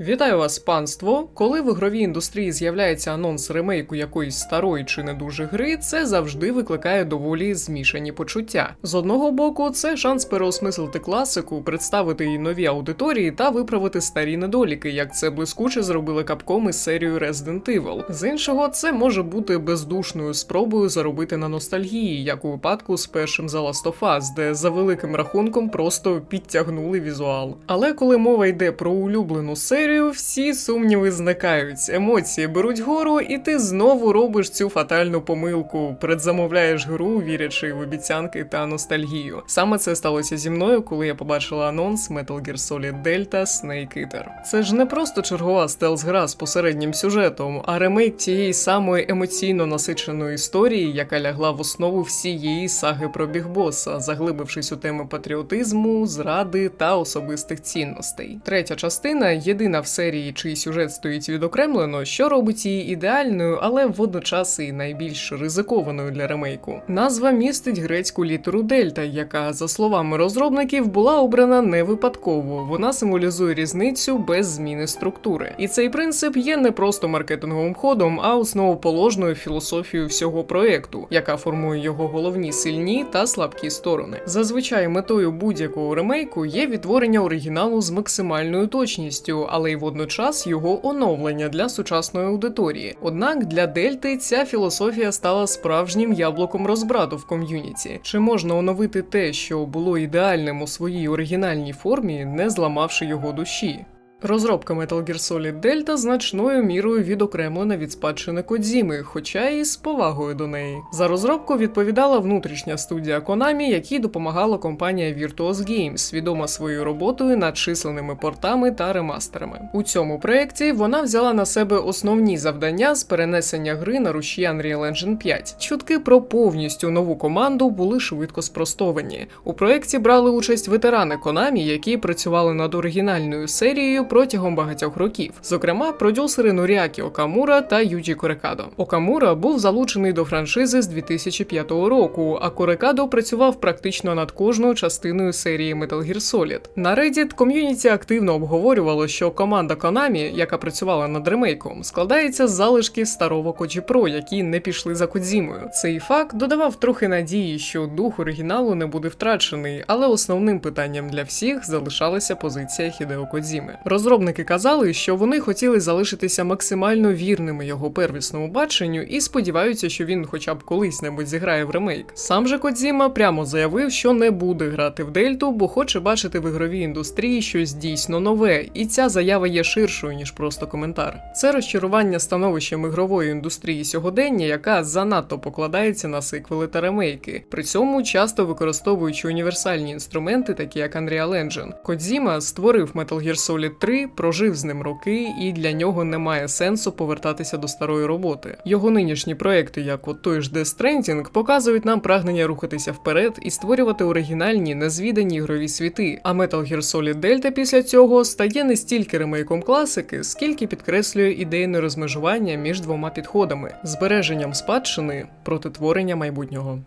Вітаю вас, панство! Коли в ігровій індустрії з'являється анонс ремейку якоїсь старої чи не дуже гри, це завжди викликає доволі змішані почуття. З одного боку, це шанс переосмислити класику, представити її новій аудиторії та виправити старі недоліки, як це блискуче зробили капком із серією Resident Evil. З іншого, це може бути бездушною спробою заробити на ностальгії, як у випадку з першим The Last of Us, де за великим рахунком просто підтягнули візуал. Але коли мова йде про улюблену серію, всі сумніви зникають, емоції беруть гору, і ти знову робиш цю фатальну помилку. Предзамовляєш гру, вірячи в обіцянки та ностальгію. Саме це сталося зі мною, коли я побачила анонс Metal Gear Solid Delta Snake Eater. Це ж не просто чергова стелс-гра з посереднім сюжетом, а ремейк тієї самої емоційно насиченої історії, яка лягла в основу всієї саги про бігбоса, заглибившись у теми патріотизму, зради та особистих цінностей. Третя частина єдина в серії, чий сюжет стоїть відокремлено, що робить її ідеальною, але водночас і найбільш ризикованою для ремейку. Назва містить грецьку літеру Дельта, яка, за словами розробників, була обрана не випадково. Вона символізує різницю без зміни структури. І цей принцип є не просто маркетинговим ходом, а основоположною філософією всього проекту, яка формує його головні сильні та слабкі сторони. Зазвичай метою будь-якого ремейку є відтворення оригіналу з максимальною точністю, але й водночас його оновлення для сучасної аудиторії. Однак для Дельти ця філософія стала справжнім яблуком розбрату в ком'юніті. Чи можна оновити те, що було ідеальним у своїй оригінальній формі, не зламавши його душі? Розробка Metal Gear Solid Delta значною мірою відокремлена від спадщини Кодзіми, хоча і з повагою до неї. За розробку відповідала внутрішня студія Konami, якій допомагала компанія Virtuos Games, відома своєю роботою над численними портами та ремастерами. У цьому проєкті вона взяла на себе основні завдання з перенесення гри на руші Unreal Engine 5. Чутки про повністю нову команду були швидко спростовані. У проєкті брали участь ветерани Konami, які працювали над оригінальною серією протягом багатьох років, зокрема, продюсери Норіакі Окамура та Юджі Корекадо. Окамура був залучений до франшизи з 2005 року, а Корекадо працював практично над кожною частиною серії Metal Gear Solid. На Reddit ком'юніті активно обговорювало, що команда Konami, яка працювала над ремейком, складається з залишків старого Коджі Про, які не пішли за Кодзімою. Цей факт додавав трохи надії, що дух оригіналу не буде втрачений, але основним питанням для всіх залишалася позиція Хідео Кодзіми. Розробники казали, що вони хотіли залишитися максимально вірними його первісному баченню і сподіваються, що він хоча б колись-небудь зіграє в ремейк. Сам же Кодзіма прямо заявив, що не буде грати в Дельту, бо хоче бачити в ігровій індустрії щось дійсно нове, і ця заява є ширшою ніж просто коментар. Це розчарування становищем ігрової індустрії сьогодення, яка занадто покладається на сиквели та ремейки, при цьому часто використовуючи універсальні інструменти, такі як Unreal Engine. Кодзіма створив Metal Gear Solid 3, прожив з ним роки, і для нього немає сенсу повертатися до старої роботи. Його нинішні проекти, як от той ж Death Stranding, показують нам прагнення рухатися вперед і створювати оригінальні, незвідані ігрові світи. А Metal Gear Solid Delta після цього стає не стільки ремейком класики, скільки підкреслює ідейне розмежування між двома підходами збереженням спадщини проти творення майбутнього.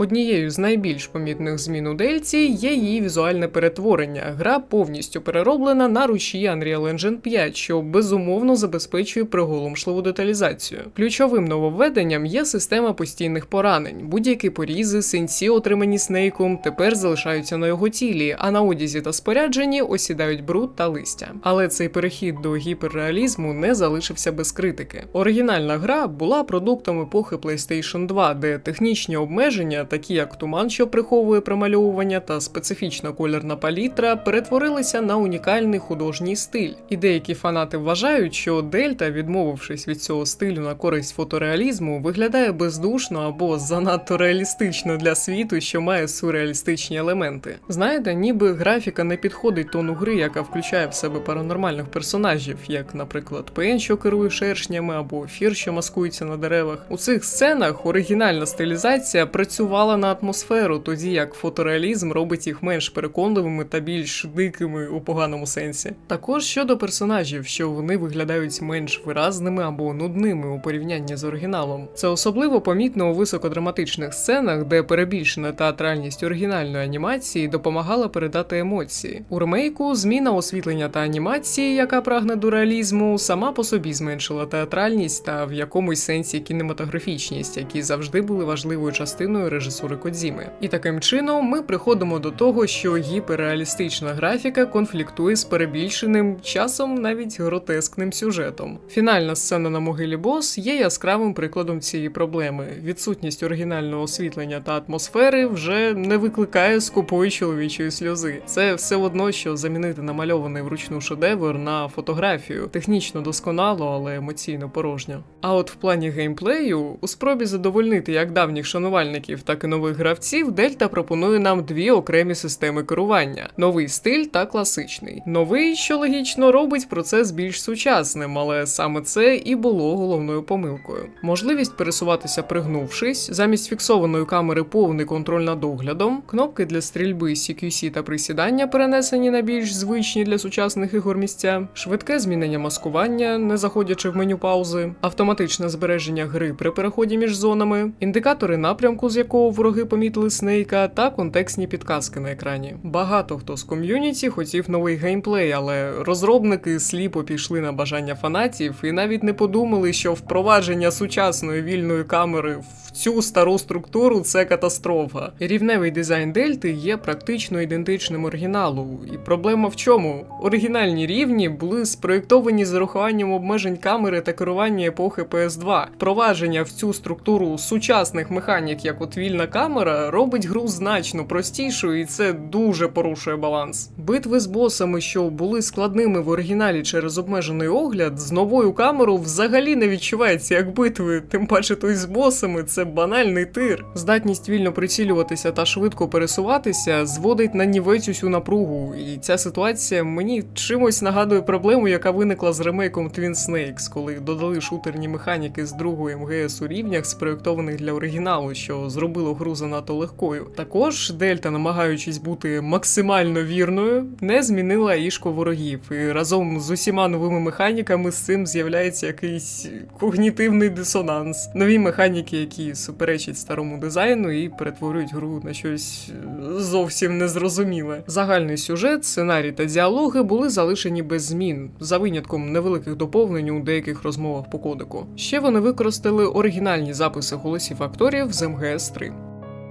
Однією з найбільш помітних змін у Дельці є її візуальне перетворення. Гра повністю перероблена на руші Unreal Engine 5, що безумовно забезпечує приголомшливу деталізацію. Ключовим нововведенням є система постійних поранень. Будь-які порізи, синці, отримані снейком, тепер залишаються на його тілі, а на одязі та спорядженні осідають бруд та листя. Але цей перехід до гіперреалізму не залишився без критики. Оригінальна гра була продуктом епохи PlayStation 2, де технічні обмеження такі як туман, що приховує промальовування та специфічна кольорна палітра, перетворилися на унікальний художній стиль. І деякі фанати вважають, що Дельта, відмовившись від цього стилю на користь фотореалізму, виглядає бездушно або занадто реалістично для світу, що має сюрреалістичні елементи. Знаєте, ніби графіка не підходить тону гри, яка включає в себе паранормальних персонажів, як, наприклад, Пен, що керує шершнями, або Фір, що маскується на деревах. У цих сценах оригінальна стилізація працювала працювала на атмосферу, тоді як фотореалізм робить їх менш переконливими та більш дикими у поганому сенсі. Також щодо персонажів, що вони виглядають менш виразними або нудними у порівнянні з оригіналом. Це особливо помітно у високодраматичних сценах, де перебільшена театральність оригінальної анімації допомагала передати емоції. У ремейку зміна освітлення та анімації, яка прагне до реалізму, сама по собі зменшила театральність та в якомусь сенсі кінематографічність, які завжди були важливою частиною режисури Кодзіми. І таким чином ми приходимо до того, що гіперреалістична графіка конфліктує з перебільшеним, часом навіть гротескним сюжетом. Фінальна сцена на могилі бос є яскравим прикладом цієї проблеми. Відсутність оригінального освітлення та атмосфери вже не викликає скупої чоловічої сльози. Це все одно, що замінити намальований вручну шедевр на фотографію. Технічно досконало, але емоційно порожньо. А от в плані геймплею, у спробі задовольнити як давніх шанувальників, так і нових гравців, Дельта пропонує нам дві окремі системи керування: новий стиль та класичний. Новий, що логічно, робить процес більш сучасним, але саме це і було головною помилкою. Можливість пересуватися пригнувшись, замість фіксованої камери повний контроль над оглядом, кнопки для стрільби, CQC та присідання перенесені на більш звичні для сучасних ігор місця, швидке змінення маскування, не заходячи в меню паузи, автоматичне збереження гри при переході між зонами, індикатори напрямку, з якого вороги помітили Снейка, та контекстні підказки на екрані. Багато хто з ком'юніті хотів новий геймплей, але розробники сліпо пішли на бажання фанатів і навіть не подумали, що впровадження сучасної вільної камери в цю стару структуру це катастрофа. Рівневий дизайн Дельти є практично ідентичним оригіналу. І проблема в чому? Оригінальні рівні були спроєктовані з урахуванням обмежень камери та керування епохи PS2. Впровадження в цю структуру сучасних механік, як от вільна камера, робить гру значно простішою, і це дуже порушує баланс. Битви з босами, що були складними в оригіналі через обмежений огляд, з новою камерою взагалі не відчувається як битви, тим паче той з босами це банальний тир. Здатність вільно прицілюватися та швидко пересуватися зводить на нівець усю напругу, і ця ситуація мені чимось нагадує проблему, яка виникла з ремейком Twin Snakes, коли додали шутерні механіки з другої МГС у рівнях, спроєктованих для оригіналу, що зробило гру занадто легкою. Також Дельта, намагаючись бути максимально вірною, не змінила ішко ворогів, і разом з усіма новими механіками з цим з'являється якийсь когнітивний дисонанс. Нові механіки, які суперечать старому дизайну і перетворюють гру на щось е, зовсім незрозуміле. Загальний сюжет, сценарій та діалоги були залишені без змін, за винятком невеликих доповнень у деяких розмовах по кодеку. Ще вони використали оригінальні записи голосів акторів з МГС 3.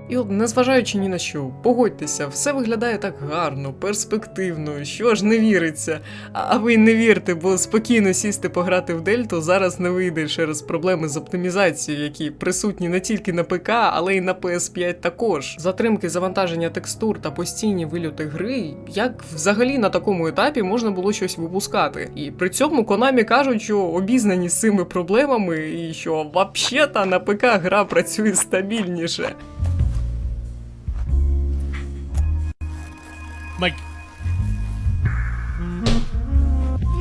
І от, незважаючи ні на що, погодьтеся, все виглядає так гарно, перспективно, що ж не віриться. А, ви не вірте, бо спокійно сісти пограти в Дельту зараз не вийде через проблеми з оптимізацією, які присутні не тільки на ПК, але й на PS5 також. Затримки завантаження текстур та постійні вильоти гри, як взагалі на такому етапі можна було щось випускати. І при цьому Konami кажуть, що обізнані з цими проблемами, і що взагалі на ПК гра працює стабільніше. Mike.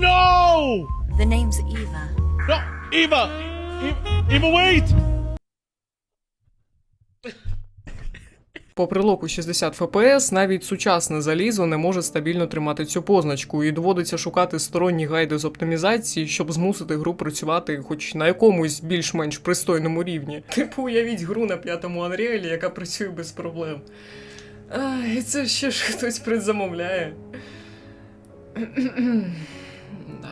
No! The name's Eva. No! Eva! Eva, Eva wait! Попри локу 60 FPS, навіть сучасне залізо не може стабільно тримати цю позначку, і доводиться шукати сторонні гайди з оптимізації, щоб змусити гру працювати хоч на якомусь більш-менш пристойному рівні. Типу, уявіть гру на п'ятому Unreal, яка працює без проблем. А, і це ще ж хтось предзамовляє. Да.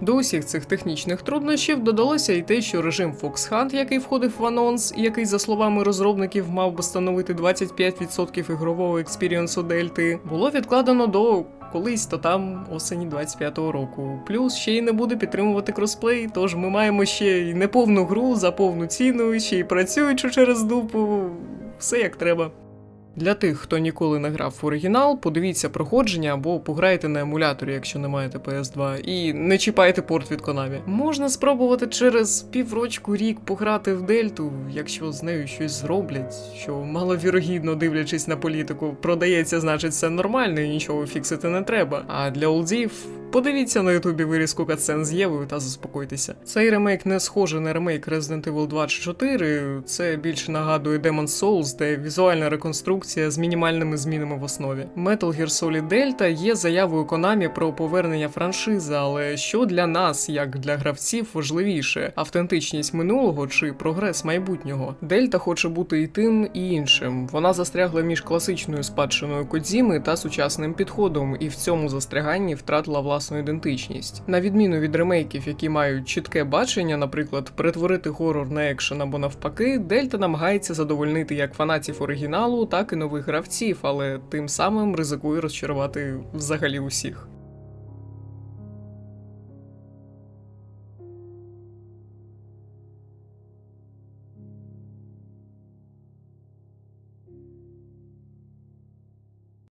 До усіх цих технічних труднощів додалося і те, що режим Fox Hunt, який входив в анонс, який, за словами розробників, мав би становити 25% ігрового експірієнсу Дельти, було відкладено до колись то там осені 25-го року. Плюс ще й не буде підтримувати кросплей, тож ми маємо ще й неповну гру за повну ціну, ще й працюючи через дупу, все як треба. Для тих, хто ніколи не грав в оригінал, подивіться проходження або пограйте на емуляторі, якщо не маєте PS2, і не чіпайте порт від Konami. Можна спробувати через піврочку рік пограти в Дельту, якщо з нею щось зроблять, що маловірогідно дивлячись на політику, продається, значить все нормально і нічого фіксити не треба. А для олдів подивіться на ютубі вирізку катсцен з Євою та заспокойтеся. Цей ремейк не схожий на ремейк Resident Evil 2 чи 4, це більше нагадує Demon's Souls, де візуальна реконструкція з мінімальними змінами в основі. Metal Gear Solid Delta є заявою Konami про повернення франшизи, але що для нас, як для гравців, важливіше автентичність минулого чи прогрес майбутнього? Дельта хоче бути і тим, і іншим. Вона застрягла між класичною спадщиною Кодзіми та сучасним підходом, і в цьому застряганні втратила власну ідентичність. На відміну від ремейків, які мають чітке бачення, наприклад, перетворити хорор на екшен або навпаки, Дельта намагається задовольнити як фанатів оригіналу, так і нових гравців, але тим самим ризикує розчарувати взагалі усіх.